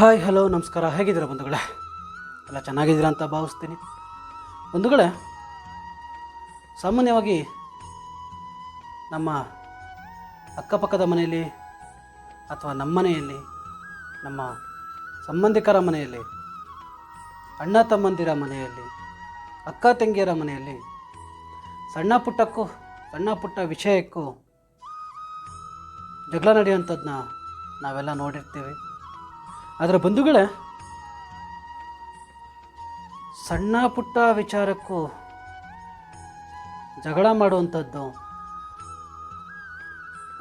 Hi, hello, ನಮಸ್ಕಾರ. ಹೇಗಿದ್ದೀರಾ ಬಂಧುಗಳೇ? ಎಲ್ಲ ಚೆನ್ನಾಗಿದ್ದೀರಾ ಅಂತ ಭಾವಿಸ್ತೀನಿ. ಬಂಧುಗಳೇ, ಸಾಮಾನ್ಯವಾಗಿ ನಮ್ಮ ಅಕ್ಕಪಕ್ಕದ ಮನೆಯಲ್ಲಿ ಅಥವಾ ನಮ್ಮ ಮನೆಯಲ್ಲಿ, ನಮ್ಮ ಸಂಬಂಧಿಕರ ಮನೆಯಲ್ಲಿ, ಅಣ್ಣ ತಮ್ಮಂದಿರ ಮನೆಯಲ್ಲಿ, ಅಕ್ಕ ತಂಗಿಯರ ಮನೆಯಲ್ಲಿ, ಸಣ್ಣ ಪುಟ್ಟಕ್ಕೂ, ಸಣ್ಣ ಪುಟ್ಟ ವಿಷಯಕ್ಕೂ ಜಗಳ ನಡೆಯುವಂಥದ್ದನ್ನ ನಾವೆಲ್ಲ ನೋಡಿರ್ತೀವಿ. ಆದರೆ ಬಂಧುಗಳೇ, ಸಣ್ಣ ಪುಟ್ಟ ವಿಚಾರಕ್ಕೂ ಜಗಳ ಮಾಡುವಂಥದ್ದು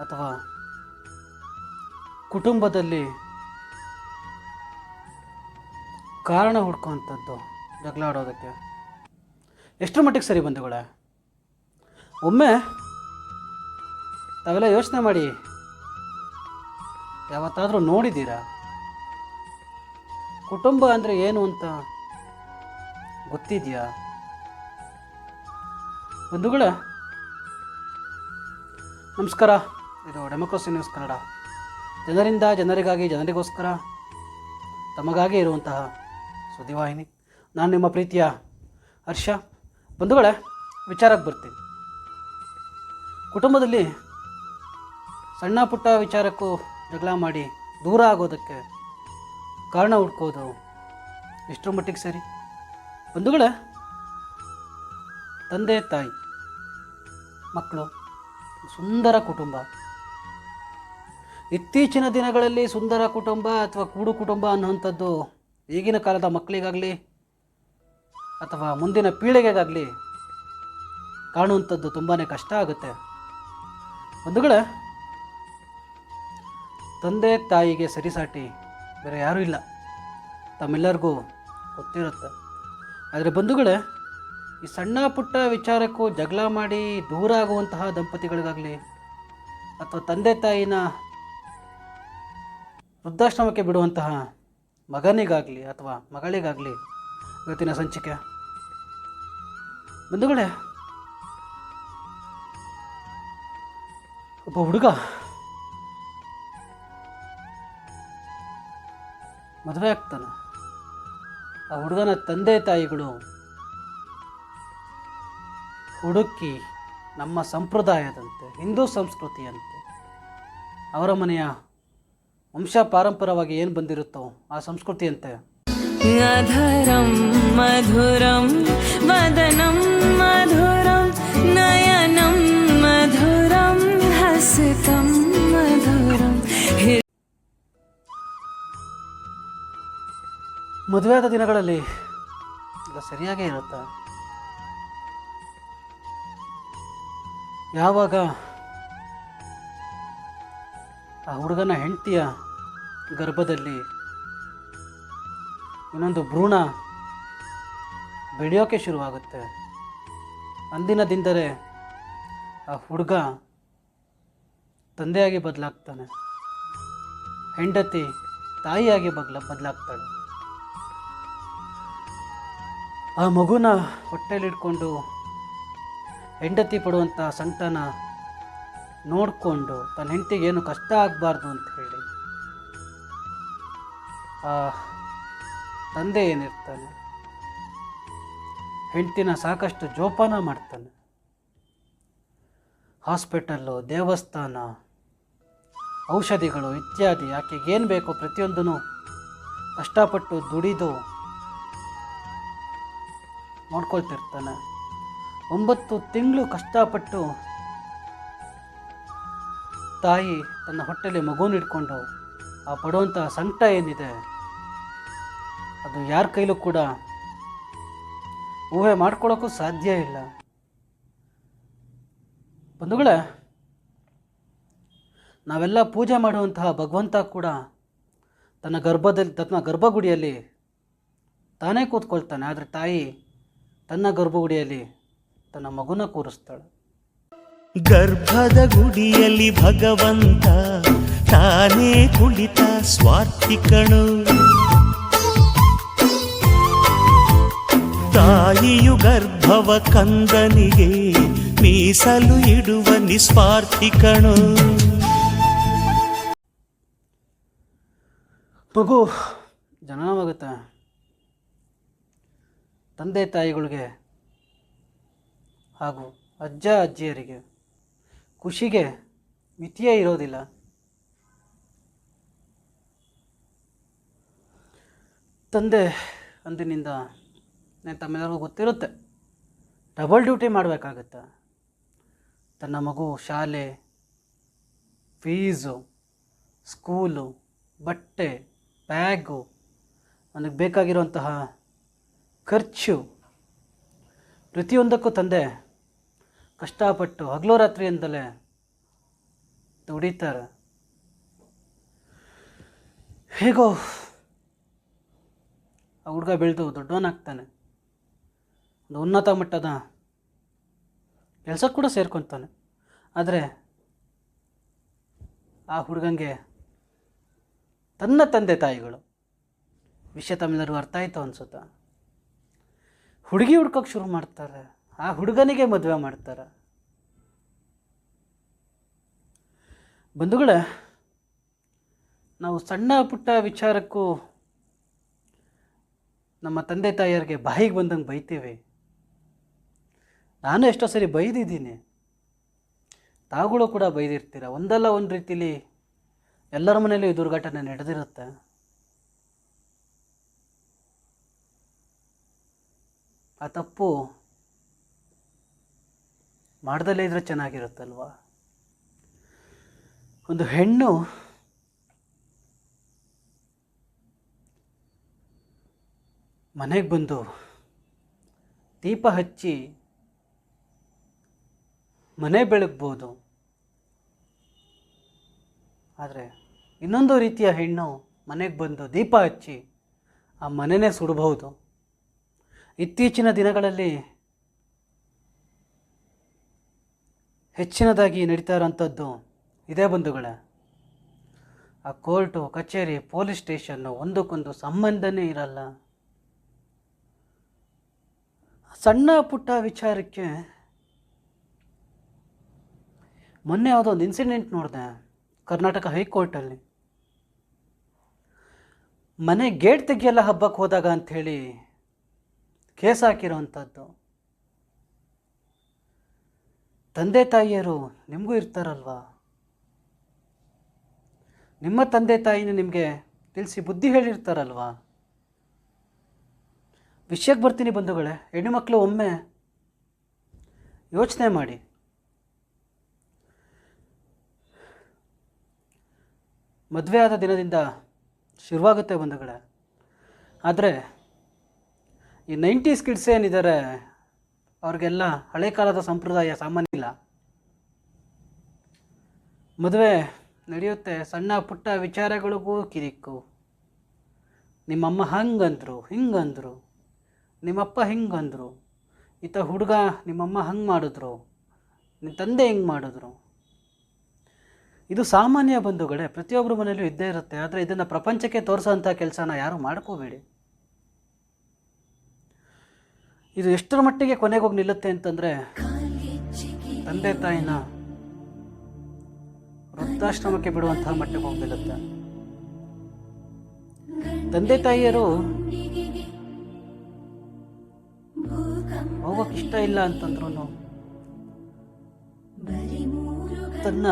ಅಥವಾ ಕುಟುಂಬದಲ್ಲಿ ಕಾರಣ ಹುಡ್ಕೋವಂಥದ್ದು ಜಗಳ ಆಡೋದಕ್ಕೆ. ಎಷ್ಟರ ಮಟ್ಟಿಗೆ ಸರಿ ಬಂಧುಗಳೇ? ಒಮ್ಮೆ ತಾವೆಲ್ಲ ಯೋಚನೆ ಮಾಡಿ, ಯಾವತ್ತಾದರೂ ನೋಡಿದ್ದೀರಾ? ಕುಟುಂಬ ಅಂದರೆ ಏನು ಅಂತ ಗೊತ್ತಿದೆಯಾ? ಬಂಧುಗಳ, ನಮಸ್ಕಾರ. ಇದು ಡೆಮೋಕ್ರಸಿ ನ್ಯೂಸ್ ಕನ್ನಡ. ಜನರಿಂದ ಜನರಿಗಾಗಿ ಜನರಿಗೋಸ್ಕರ ತಮಗಾಗಿ ಇರುವಂತಹ ಸುದ್ದಿವಾಹಿನಿ. ನಾನು ನಿಮ್ಮ ಪ್ರೀತಿಯ ಹರ್ಷ. ಬಂಧುಗಳೇ, ವಿಚಾರಕ್ಕೆ ಬರ್ತೀನಿ. ಕುಟುಂಬದಲ್ಲಿ ಸಣ್ಣ ಪುಟ್ಟ ವಿಚಾರಕ್ಕೂ ಜಗಳ ಮಾಡಿ ದೂರ ಆಗೋದಕ್ಕೆ ಕಾರಣ ಹುಡ್ಕೋದು. ಎಷ್ಟರ ಮಟ್ಟಿಗೆ ಸರಿ. ಬಂಧುಗಳ, ತಂದೆ, ತಾಯಿ, ಮಕ್ಕಳು, ಸುಂದರ ಕುಟುಂಬ. ಇತ್ತೀಚಿನ ದಿನಗಳಲ್ಲಿ ಸುಂದರ ಕುಟುಂಬ ಅಥವಾ ಕೂಡು ಕುಟುಂಬ ಅನ್ನುವಂಥದ್ದು ಈಗಿನ ಕಾಲದ ಮಕ್ಕಳಿಗಾಗಲಿ ಅಥವಾ ಮುಂದಿನ ಪೀಳಿಗೆಗಾಗಲಿ ಕಾಣುವಂಥದ್ದು ತುಂಬಾ ಕಷ್ಟ ಆಗುತ್ತೆ. ಬಂಧುಗಳ, ತಂದೆ, ತಾಯಿಗೆ ಸರಿಸಾಟಿ ಬೇರೆ ಯಾರೂ ಇಲ್ಲ. ತಮ್ಮೆಲ್ಲರಿಗೂ ಗೊತ್ತಿರುತ್ತೆ. ಆದರೆ ಬಂಧುಗಳೇ, ಈ ಸಣ್ಣ ಪುಟ್ಟ ವಿಚಾರಕ್ಕೂ ಜಗಳ ಮಾಡಿ ದೂರ ಆಗುವಂತಹ ದಂಪತಿಗಳಿಗಾಗಲಿ ಅಥವಾ ತಂದೆ ತಾಯಿನ ವೃದ್ಧಾಶ್ರಮಕ್ಕೆ ಬಿಡುವಂತಹ ಮಗನಿಗಾಗಲಿ ಅಥವಾ ಮಗಳಿಗಾಗಲಿ ಇವತ್ತಿನ ಸಂಚಿಕೆ. ಬಂಧುಗಳೇ, ಒಬ್ಬ ಹುಡುಗ ಮದುವೆ ಆಗ್ತಾನೆ. ಆ ಹುಡುಗನ ತಂದೆ ತಾಯಿಗಳು ಹುಡುಕಿ ನಮ್ಮ ಸಂಪ್ರದಾಯದಂತೆ, ಹಿಂದೂ ಸಂಸ್ಕೃತಿಯಂತೆ, ಅವರ ಮನೆಯ ವಂಶ ಪಾರಂಪರವಾಗಿ ಏನು ಬಂದಿರುತ್ತೋ ಆ ಸಂಸ್ಕೃತಿಯಂತೆ. ಅಧರಂ ಮಧುರಂ, ವದನಂ ಮಧುರಂ, ನಯನಂ ಮಧುರಂ ಮದುವೆಯಾದ ದಿನಗಳಲ್ಲಿ ಎಲ್ಲ ಸರಿಯಾಗೇ ಇರುತ್ತೆ? ಯಾವಾಗ ಆ ಹುಡುಗನ ಹೆಂಡತಿಯ ಗರ್ಭದಲ್ಲಿ ಇನ್ನೊಂದು ಭ್ರೂಣ ಬೆಳೆಯೋಕೆ ಶುರುವಾಗುತ್ತೆ. ಅಂದಿನ ದಿನದರೆ ಆ ಹುಡುಗ ತಂದೆಯಾಗಿ ಬದಲಾಗ್ತಾನೆ. ಹೆಂಡತಿ ತಾಯಿಯಾಗಿ ಬದಲ, ಬದಲಾಗ್ತಾಳೆ. ಆ ಮಗುನ ಹೊಟ್ಟೆಲಿಟ್ಕೊಂಡು ಹೆಂಡತಿ ಪಡುವಂಥ ಸಂಕಟನ ನೋಡಿಕೊಂಡು ತನ್ನ ಹೆಂಡತಿಗೆ ಏನು ಕಷ್ಟ ಆಗಬಾರ್ದು ಅಂತ ಹೇಳಿ ಆ ತಂದೆ ಏನಿರ್ತಾನೆ? ಹೆಂಡತಿನ ಸಾಕಷ್ಟು ಜೋಪಾನ ಮಾಡ್ತಾನೆ. ಹಾಸ್ಪಿಟಲ್ಲು, ದೇವಸ್ಥಾನ, ಔಷಧಿಗಳು ಇತ್ಯಾದಿ ಆಕೆಗೆ ಏನು ಬೇಕೋ ಪ್ರತಿಯೊಂದನ್ನು ಕಷ್ಟಪಟ್ಟು ದುಡಿದು ನೋಡ್ಕೊಳ್ತಿರ್ತಾನೆ. ಒಂಬತ್ತು ತಿಂಗಳು ಕಷ್ಟಪಟ್ಟು ತಾಯಿ ತನ್ನ ಹೊಟ್ಟೆಲಿ ಮಗುನ ಇಟ್ಕೊಂಡು ಆ ಪಡುವಂಥ ಸಂಕಟ ಏನಿದೆ, ಅದು ಯಾರ ಕೈಲೂ ಕೂಡ ಊಹೆ ಮಾಡ್ಕೊಳ್ಳೋಕ್ಕೂ ಸಾಧ್ಯ ಇಲ್ಲ. ಬಂಧುಗಳೇ, ನಾವೆಲ್ಲ ಪೂಜೆ ಮಾಡುವಂತಹ ಭಗವಂತ ಕೂಡ ತನ್ನ ಗರ್ಭದಲ್ಲಿ, ತನ್ನ ಗರ್ಭಗುಡಿಯಲ್ಲಿ ತಾನೇ ಕೂತ್ಕೊಳ್ತಾನೆ. ಆದರೆ ತಾಯಿ ತನ್ನ ಗರ್ಭಗುಡಿಯಲ್ಲಿ ತನ್ನ ಮಗುನ ಕೂರಿಸ್ತಾಳೆ. ಗರ್ಭದ ಗುಡಿಯಲ್ಲಿ ಭಗವಂತ ತಾನೇ ಕುಳಿತ ಸ್ವಾರ್ಥಿಕಣು ತಾಯಿಯು ಗರ್ಭವ ಕಂದನಿಗೆ ಮೀಸಲು ಇಡುವ ನಿಸ್ವಾರ್ಥಿಕಣು ಮಗು ಜನನವಾಗುತ್ತೆ ತಂದೆ ತಾಯಿಗಳಿಗೆ ಹಾಗೂ ಅಜ್ಜ ಅಜ್ಜಿಯರಿಗೆ ಖುಷಿಗೆ ಮಿತಿಯೇ ಇರೋದಿಲ್ಲ. ತಂದೆ ಅಂದಿನಿಂದ ತಮ್ಮೆಲ್ಲರಿಗೂ ಗೊತ್ತಿರುತ್ತೆ, ಡಬಲ್ ಡ್ಯೂಟಿ ಮಾಡಬೇಕಾಗತ್ತೆ? ತನ್ನ ಮಗು ಶಾಲೆ, ಫೀಸು, ಸ್ಕೂಲು, ಬಟ್ಟೆ, ಬ್ಯಾಗು, ನನಗೆ ಬೇಕಾಗಿರುವಂತಹ ಖರ್ಚು. ಪ್ರತಿಯೊಂದಕ್ಕೂ ತಂದೆ ಕಷ್ಟಪಟ್ಟು ಹಗಲು ರಾತ್ರಿ ಅಂತಲೇ ದುಡಿತಾರೆ. ಹೇಗೋ ಆ ಹುಡುಗ ಬೆಳೆದು ದೊಡ್ಡವನಾಗ್ತಾನೆ. ಒಂದು ಉನ್ನತ ಮಟ್ಟದ ಕೆಲಸ ಕೂಡ ಸೇರ್ಕೊತಾನೆ. ಆದರೆ ಆ ಹುಡುಗಂಗೆ ತನ್ನ ತಂದೆ ತಾಯಿಗಳು ವಿಷಯ ತಮ್ಮೆಲ್ಲರಿಗೂ ಅರ್ಥ ಆಯಿತು ಅನ್ಸುತ್ತಾ? ಹುಡುಗಿ ಹುಡ್ಕೋಕೆ ಶುರು ಮಾಡ್ತಾರೆ. ಆ ಹುಡುಗನಿಗೆ ಮದುವೆ ಮಾಡ್ತಾರೆ. ಬಂಧುಗಳೇ, ನಾವು ಸಣ್ಣ ಪುಟ್ಟ ವಿಚಾರಕ್ಕೂ ನಮ್ಮ ತಂದೆ ತಾಯಿಯರಿಗೆ ಬಾಯಿಗೆ ಬಂದಂಗೆ ಬೈತೀವಿ. ನಾನು ಎಷ್ಟೋ ಸರಿ ಬೈದಿದ್ದೀನಿ. ತಾವುಗಳು ಕೂಡ ಬೈದಿರ್ತೀರ. ಒಂದಲ್ಲ ಒಂದು ರೀತಿಲಿ ಎಲ್ಲರ ಮನೆಯಲ್ಲೂ ಈ ದುರ್ಘಟನೆ ನಡೆದಿರುತ್ತೆ. ಆ ತಪ್ಪು ಮಾಡ್ದಲ್ಲೇ ಇದ್ರೆ ಚೆನ್ನಾಗಿರುತ್ತಲ್ವಾ? ಒಂದು ಹೆಣ್ಣು ಮನೆಗೆ ಬಂದು ದೀಪ ಹಚ್ಚಿ ಮನೆ ಬೆಳಗ್ಬೋದು. ಆದರೆ ಇನ್ನೊಂದು ರೀತಿಯ ಹೆಣ್ಣು ಮನೆಗೆ ಬಂದು ದೀಪ ಹಚ್ಚಿ ಆ ಮನೆಯೇ ಸುಡಬಹುದು. ಇತ್ತೀಚಿನ ದಿನಗಳಲ್ಲಿ ಹೆಚ್ಚಿನದಾಗಿ ನಡೀತಾ ಇರೋಂಥದ್ದು ಇದೇ ಬಂಧುಗಳೇ. ಆ ಕೋರ್ಟು, ಕಚೇರಿ, ಪೊಲೀಸ್ ಸ್ಟೇಷನ್ನು ಒಂದಕ್ಕೊಂದು ಸಂಬಂಧನೇ ಇರಲ್ಲ. ಸಣ್ಣ ಪುಟ್ಟ ವಿಚಾರಕ್ಕೆ ಮೊನ್ನೆ ಯಾವುದೋ ಒಂದು ಇನ್ಸಿಡೆಂಟ್ ನೋಡಿದೆ ಕರ್ನಾಟಕ ಹೈಕೋರ್ಟಲ್ಲಿ. ಮನೆ ಗೇಟ್ ತೆಗೆಯಲ್ಲ ಹಬ್ಬಕ್ಕೆ ಹೋದಾಗ ಅಂಥೇಳಿ ಕೇಸ್ ಹಾಕಿರೋವಂಥದ್ದು. ತಂದೆ ತಾಯಿಯರು ನಿಮಗೂ ಇರ್ತಾರಲ್ವಾ? ನಿಮ್ಮ ತಂದೆ ತಾಯಿನ ನಿಮಗೆ ತಿಳಿಸಿ ಬುದ್ಧಿ ಹೇಳಿರ್ತಾರಲ್ವಾ? ವಿಷಯಕ್ಕೆ ಬರ್ತೀನಿ ಬಂಧುಗಳೇ ಹೆಣ್ಣುಮಕ್ಕಳು ಒಮ್ಮೆ ಯೋಚನೆ ಮಾಡಿ. ಮದುವೆ ಆದ ದಿನದಿಂದ ಶುರುವಾಗುತ್ತೆ ಬಂಧುಗಳೇ. ಆದರೆ ಈ ನೈಂಟೀಸ್ ಕಿಡ್ಸ್ ಏನಿದ್ದಾರೆ, ಅವ್ರಿಗೆಲ್ಲ ಹಳೆ ಕಾಲದ ಸಂಪ್ರದಾಯ ಸಾಮಾನ್ಯ ಇಲ್ಲ. ಮದುವೆ ನಡೆಯುತ್ತೆ, ಸಣ್ಣ ಪುಟ್ಟ ವಿಚಾರಗಳಿಗೂ ಕಿರಿಕು. ನಿಮ್ಮಮ್ಮ ಹಂಗಂದ್ರು, ಹಿಂಗಂದ್ರು. ನಿಮ್ಮಪ್ಪ ಹಿಂಗಂದರು. ಈತ ಹುಡುಗ ನಿಮ್ಮಮ್ಮ ಹಂಗೆ ಮಾಡಿದ್ರು. ನಿಮ್ಮ ತಂದೆ ಹಿಂಗೆ ಮಾಡಿದ್ರು. ಇದು ಸಾಮಾನ್ಯ ಬಂಧುಗಳೇ ಪ್ರತಿಯೊಬ್ಬರ ಮನೆಯಲ್ಲೂ ಇದ್ದೇ ಇರುತ್ತೆ. ಆದರೆ ಇದನ್ನು ಪ್ರಪಂಚಕ್ಕೆ ತೋರಿಸೋಂಥ ಕೆಲಸನ ಯಾರೂ ಮಾಡ್ಕೋಬೇಡಿ. ಇದು ಎಷ್ಟರ ಮಟ್ಟಿಗೆ ಕೊನೆಗೆ ಹೋಗಿ ನಿಲ್ಲುತ್ತೆ ಅಂತಂದರೆ ತಂದೆ ತಾಯಿನ ವೃದ್ಧಾಶ್ರಮಕ್ಕೆ ಬಿಡುವಂತಹ ಮಟ್ಟಿಗೆ ಹೋಗಿ ನಿಲ್ಲುತ್ತೆ. ತಂದೆ ತಾಯಿಯರು ಹೋಗೋಕೆ ಇಷ್ಟ ಇಲ್ಲ ಅಂತಂದ್ರು ತನ್ನ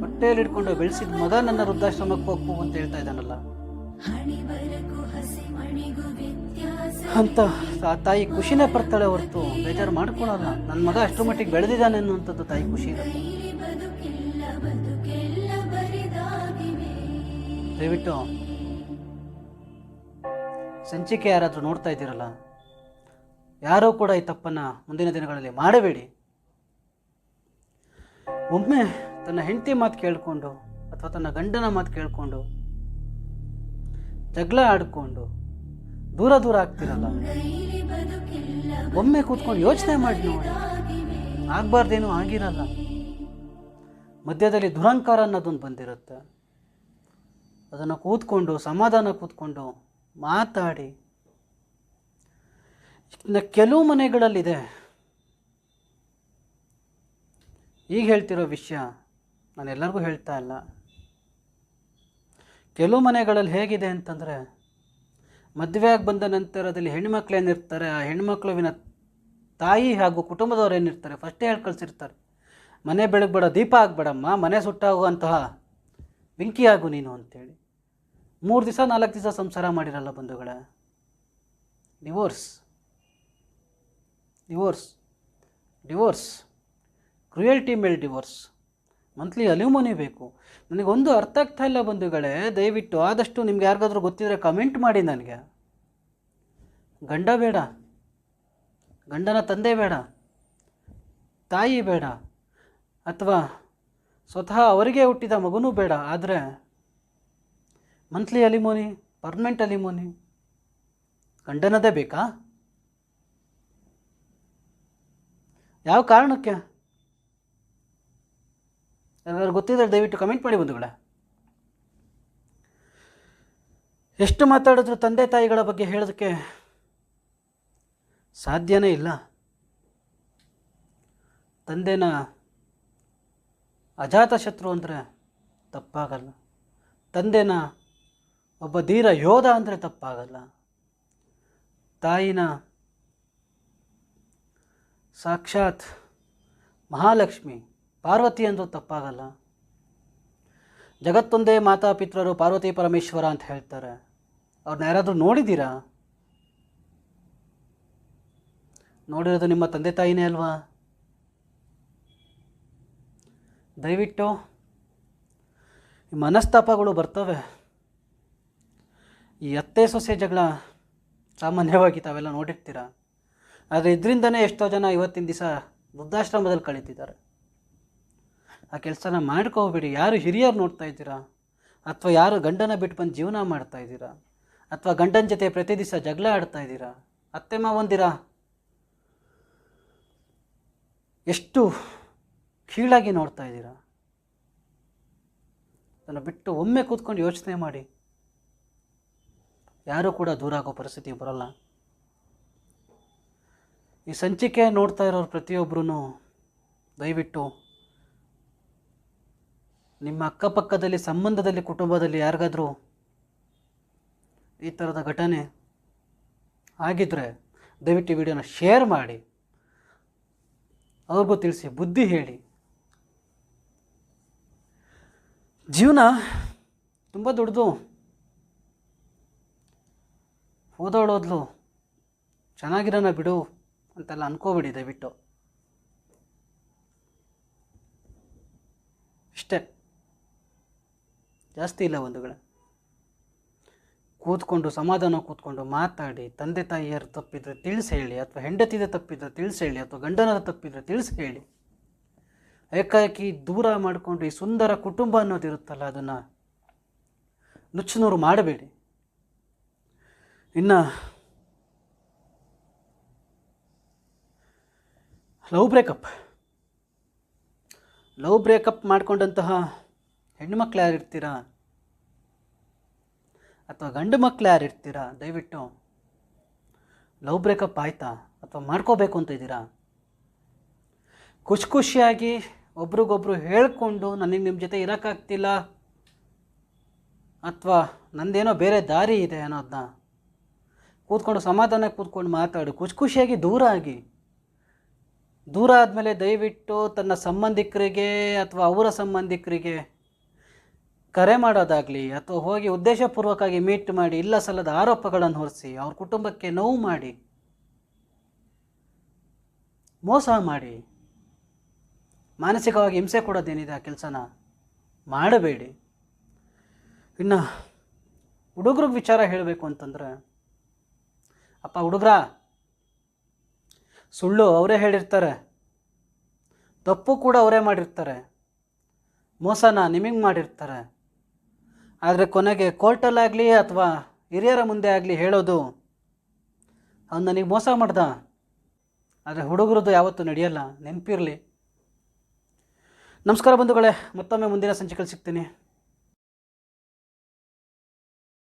ಹೊಟ್ಟೆಯಲ್ಲಿ ಇಟ್ಕೊಂಡು ಬೆಳೆಸಿದ ಮಗ ನನ್ನ ವೃದ್ಧಾಶ್ರಮಕ್ಕೆ ಹೋಗ್ಬೋ ಅಂತ ಹೇಳ್ತಾ ಇದ್ದಾನಲ್ಲ. ಅಂತ ಆ ತಾಯಿ ಖುಷಿನೇ ಪಡ್ತಾಳೆ ಹೊರತು ಬೇಜಾರು ಮಾಡ್ಕೊಳಲ್ಲ. ನನ್ನ ಮಗ ಅಷ್ಟರ ಮಟ್ಟಿಗೆ ಬೆಳೆದಿದ್ದಾನೆ ಅನ್ನುವಂಥದ್ದು ತಾಯಿ ಖುಷಿ ದಯವಿಟ್ಟು ಸಂಚಿಕೆ ಯಾರಾದರೂ ನೋಡ್ತಾ ಇದ್ದೀರಲ್ಲ, ಯಾರೂ ಕೂಡ ಈ ತಪ್ಪನ್ನು ಮುಂದಿನ ದಿನಗಳಲ್ಲಿ ಮಾಡಬೇಡಿ. ಒಮ್ಮೆ ತನ್ನ ಹೆಂಡತಿ ಮಾತು ಕೇಳಿಕೊಂಡು ಅಥವಾ ತನ್ನ ಗಂಡನ ಮಾತು ಕೇಳಿಕೊಂಡು ಜಗಳ ಆಡಿಕೊಂಡು ದೂರ ದೂರ ಆಗ್ತಿರಲ್ಲ. ಒಮ್ಮೆ ಕೂತ್ಕೊಂಡು ಯೋಚನೆ ಮಾಡಿ ನೋಡಿ. ಆಗಬಾರ್ದೇನೂ ಆಗಿರಲ್ಲ. ಮಧ್ಯದಲ್ಲಿ ದುರಂಕಾರ ಅನ್ನೋದೊಂದು ಬಂದಿರುತ್ತೆ. ಅದನ್ನು ಕೂತ್ಕೊಂಡು, ಸಮಾಧಾನ ಕೂತ್ಕೊಂಡು ಮಾತಾಡಿ. ಕೆಲವು ಮನೆಗಳಲ್ಲಿದೆ. ಈಗ ಹೇಳ್ತಿರೋ ವಿಷಯ ನಾನು ಎಲ್ಲರಿಗೂ ಹೇಳ್ತಾ ಇಲ್ಲ. ಕೆಲವು ಮನೆಗಳಲ್ಲಿ ಹೇಗಿದೆ ಅಂತಂದರೆ ಮದುವೆಯಾಗಿ ಬಂದ ನಂತರದಲ್ಲಿ ಹೆಣ್ಮಕ್ಳು ಏನಿರ್ತಾರೆ, ಆ ಹೆಣ್ಮಕ್ಳುವಿನ ತಾಯಿ ಹಾಗೂ ಕುಟುಂಬದವ್ರು ಏನಿರ್ತಾರೆ ಫಸ್ಟೇ ಹೇಳಿ ಕಳಿಸಿರ್ತಾರೆ ಮನೆ ಬೆಳಗ್ಬೇಡ ದೀಪ ಆಗಬೇಡಮ್ಮ ಮನೆ ಸುಟ್ಟಾಗುವಂತಹ ಬೆಂಕಿ ಆಗು ನೀನು ಅಂತೇಳಿ. ಮೂರು ದಿವಸ, ನಾಲ್ಕು ದಿವಸ ಸಂಸಾರ ಮಾಡಿರಲ್ಲ ಬಂಧುಗಳ? ಡಿವೋರ್ಸ್ ಡಿವೋರ್ಸ್ ಡಿವೋರ್ಸ್ ಕ್ರುಯಲ್ಟಿ ಮೇಲ್ ಡಿವೋರ್ಸ್ ಮಂತ್ಲಿ ಅಲ್ಯೂಮನಿ ಬೇಕು. ನನಗೊಂದು ಅರ್ಥ ಆಗ್ತಾ ಇಲ್ಲ ಬಂಧುಗಳೇ, ದಯವಿಟ್ಟು ಆದಷ್ಟು ನಿಮ್ಗೆ ಯಾರಿಗಾದ್ರೂ ಗೊತ್ತಿದ್ರೆ ಕಮೆಂಟ್ ಮಾಡಿ ನನಗೆ. ಗಂಡ ಬೇಡ. ಗಂಡನ ತಂದೆ ಬೇಡ. ತಾಯಿ ಬೇಡ. ಅಥವಾ ಸ್ವತಃ ಅವರಿಗೆ ಹುಟ್ಟಿದ ಮಗನೂ ಬೇಡ. ಆದರೆ ಮಂತ್ಲಿ ಅಲಿಮೋನಿ ಪರ್ಮನೆಂಟ್ ಅಲಿಮೋನಿ ಗಂಡನದೇ ಬೇಕಾ? ಯಾವ ಕಾರಣಕ್ಕೆ? ಯಾರು ಗೊತ್ತಿದ್ದರೆ ದಯವಿಟ್ಟು ಕಮೆಂಟ್ ಮಾಡಿ ಬಂಧುಗಳ. ಎಷ್ಟು ಮಾತಾಡಿದ್ರು ತಂದೆ ತಾಯಿಗಳ ಬಗ್ಗೆ ಹೇಳೋದಕ್ಕೆ ಸಾಧ್ಯನೇ ಇಲ್ಲ. ತಂದೆನ ಅಜಾತ ಶತ್ರು ಅಂದರೆ ತಪ್ಪಾಗಲ್ಲ. ತಂದೆನ ಒಬ್ಬ ಧೀರ ಯೋಧ ಅಂದರೆ ತಪ್ಪಾಗಲ್ಲ. ತಾಯಿನ ಸಾಕ್ಷಾತ್ ಮಹಾಲಕ್ಷ್ಮಿ ಪಾರ್ವತಿ ಅಂದರೂ ತಪ್ಪಾಗಲ್ಲ. ಜಗತ್ತೊಂದೇ ಮಾತಾ ಪಿತೃರು ಪಾರ್ವತಿ ಪರಮೇಶ್ವರ ಅಂತ ಹೇಳ್ತಾರೆ. ಅವ್ರನ್ನ ಯಾರಾದರೂ ನೋಡಿದ್ದೀರಾ? ನೋಡಿರೋದು ನಿಮ್ಮ ತಂದೆ ತಾಯಿನೇ ಅಲ್ವಾ? ದಯವಿಟ್ಟು ಮನಸ್ತಾಪಗಳು ಬರ್ತವೆ. ಈ ಅತ್ತೆ ಸೊಸೆ ಜಗಳ ಸಾಮಾನ್ಯವಾಗಿ ತಾವೆಲ್ಲ ನೋಡಿರ್ತೀರ? ಆದರೆ ಇದರಿಂದನೇ ಎಷ್ಟೋ ಜನ ಇವತ್ತಿನ ದಿವಸ ವೃದ್ಧಾಶ್ರಮದಲ್ಲಿ ಕಳೀತಿದ್ದಾರೆ. ಆ ಕೆಲಸನ ಮಾಡ್ಕೋಬೇಡಿ. ಯಾರು ಹಿರಿಯರು ನೋಡ್ತಾ ಇದ್ದೀರಾ? ಅಥವಾ ಯಾರು ಗಂಡನ ಬಿಟ್ಟು ಬಂದು ಜೀವನ ಮಾಡ್ತಾ ಇದ್ದೀರಾ? ಅಥವಾ ಗಂಡನ ಜೊತೆ ಪ್ರತಿ ದಿವಸ ಜಗಳ ಆಡ್ತಾ ಇದ್ದೀರಾ? ಅತ್ತೆ ಮಾವಂದಿರಾ ಎಷ್ಟು ಕೀಳಾಗಿ ನೋಡ್ತಾ ಇದ್ದೀರಾ? ಅದನ್ನು ಬಿಟ್ಟು ಒಮ್ಮೆ ಕೂತ್ಕೊಂಡು ಯೋಚನೆ ಮಾಡಿ. ಯಾರೂ ಕೂಡ ದೂರ ಆಗೋ ಪರಿಸ್ಥಿತಿ ಬರಲ್ಲ. ಈ ಸಂಚಿಕೆ ನೋಡ್ತಾ ಇರೋರು ಪ್ರತಿಯೊಬ್ಬರೂ ದಯವಿಟ್ಟು ನಿಮ್ಮ ಅಕ್ಕಪಕ್ಕದಲ್ಲಿ, ಸಂಬಂಧದಲ್ಲಿ, ಕುಟುಂಬದಲ್ಲಿ ಯಾರಿಗಾದರೂ ಈ ಥರದ ಘಟನೆ ಆಗಿದ್ದರೆ ದಯವಿಟ್ಟು ವಿಡಿಯೋನ ಶೇರ್ ಮಾಡಿ. ಅವ್ರಿಗೂ ತಿಳಿಸಿ, ಬುದ್ಧಿ ಹೇಳಿ. ಜೀವನ ತುಂಬ ದುಡ್ದು ಓದೋಳೋದ್ಲು ಚೆನ್ನಾಗಿರೋಣ ಬಿಡು ಅಂತೆಲ್ಲ ಅನ್ಕೋಬಿಡಿ ದಯವಿಟ್ಟು. ಇಷ್ಟೇ. ಜಾಸ್ತಿ ಇಲ್ಲ ಬಂಧುಗಳೇ. ಕೂತ್ಕೊಂಡು ಸಮಾಧಾನ ಕೂತ್ಕೊಂಡು ಮಾತಾಡಿ, ತಂದೆ ತಾಯಿಯರು ತಪ್ಪಿದ್ರೆ ತಿಳಿಸಿ ಹೇಳಿ ಅಥವಾ ಹೆಂಡತಿದೆ ತಪ್ಪಿದ್ರೆ ತಿಳಿಸಿ ಹೇಳಿ ಅಥವಾ ಗಂಡನದ ತಪ್ಪಿದ್ರೆ ತಿಳಿಸಿ ಹೇಳಿ ಏಕಾಏಕಿ ದೂರ ಮಾಡಿಕೊಂಡು ಈ ಸುಂದರ ಕುಟುಂಬ ಅನ್ನೋದಿರುತ್ತಲ್ಲ ಅದನ್ನು ನುಚ್ಚುನೂರು ಮಾಡಬೇಡಿ. ಇನ್ನು ಲವ್ ಬ್ರೇಕಪ್. ಲವ್ ಬ್ರೇಕಪ್ ಮಾಡ್ಕೊಂಡಂತಹ ಹೆಣ್ಣುಮಕ್ಳು ಯಾರಿರ್ತೀರಾ ಅಥವಾ ಗಂಡು ಮಕ್ಳು ಯಾರಿರ್ತೀರಾ ದಯವಿಟ್ಟು ಲವ್ ಬ್ರೇಕಪ್ ಆಯಿತಾ? ಅಥವಾ ಮಾಡ್ಕೋಬೇಕು ಅಂತ ಇದ್ದೀರಾ? ಖುಷಿ ಖುಷಿಯಾಗಿ ಒಬ್ರಿಗೊಬ್ರು ಹೇಳಿಕೊಂಡು ನನಗೆ ನಿಮ್ಮ ಜೊತೆ ಇರೋಕ್ಕಾಗ್ತಿಲ್ಲ. ಅಥವಾ ನಂದೇನೋ ಬೇರೆ ದಾರಿ ಇದೆ ಅನ್ನೋದನ್ನ ಕೂತ್ಕೊಂಡು ಸಮಾಧಾನ ಕೂತ್ಕೊಂಡು ಮಾತಾಡಿ. ಖುಷಿ ಖುಷಿಯಾಗಿ ದೂರ ಆಗಿ. ದೂರ ಆದಮೇಲೆ ದಯವಿಟ್ಟು ತನ್ನ ಸಂಬಂಧಿಕರಿಗೆ ಅಥವಾ ಅವರ ಸಂಬಂಧಿಕರಿಗೆ ಕರೆ ಮಾಡೋದಾಗಲಿ ಅಥವಾ ಹೋಗಿ ಉದ್ದೇಶಪೂರ್ವಕವಾಗಿ ಮೀಟ್ ಮಾಡಿ ಇಲ್ಲ ಸಲ್ಲದ ಆರೋಪಗಳನ್ನು ಹೊರಿಸಿ ಅವ್ರ ಕುಟುಂಬಕ್ಕೆ ನೋವು ಮಾಡಿ, ಮೋಸ ಮಾಡಿ, ಮಾನಸಿಕವಾಗಿ ಹಿಂಸೆ ಕೊಡೋದೇನಿದೆ ಆ ಕೆಲಸನ? ಮಾಡಬೇಡಿ. ಇನ್ನು ಹುಡುಗ್ರಿಗೆ ವಿಚಾರ ಹೇಳಬೇಕು ಅಂತಂದರೆ, ಅಪ್ಪ ಹುಡುಗ್ರ, ಸುಳ್ಳು ಅವರೇ ಹೇಳಿರ್ತಾರೆ, ತಪ್ಪು ಕೂಡ ಅವರೇ ಮಾಡಿರ್ತಾರೆ, ಮೋಸನ ನಿಮಗೆ ಮಾಡಿರ್ತಾರೆ ಆದರೆ ಕೊನೆಗೆ ಕೋರ್ಟಲ್ಲಾಗಲಿ ಅಥವಾ ಹಿರಿಯರ ಮುಂದೆ ಆಗಲಿ ಹೇಳೋದು, ಅವ್ನು ನನಗೆ ಮೋಸ ಮಾಡ್ದ. ಆದರೆ ಹುಡುಗರದ್ದು ಯಾವತ್ತೂ ನಡೆಯಲ್ಲ, ನೆನಪಿರಲಿ. ನಮಸ್ಕಾರ ಬಂಧುಗಳೇ, ಮತ್ತೊಮ್ಮೆ ಮುಂದಿನ ಸಂಚಿಕೆಯಲ್ಲಿ ಸಿಗ್ತೀನಿ.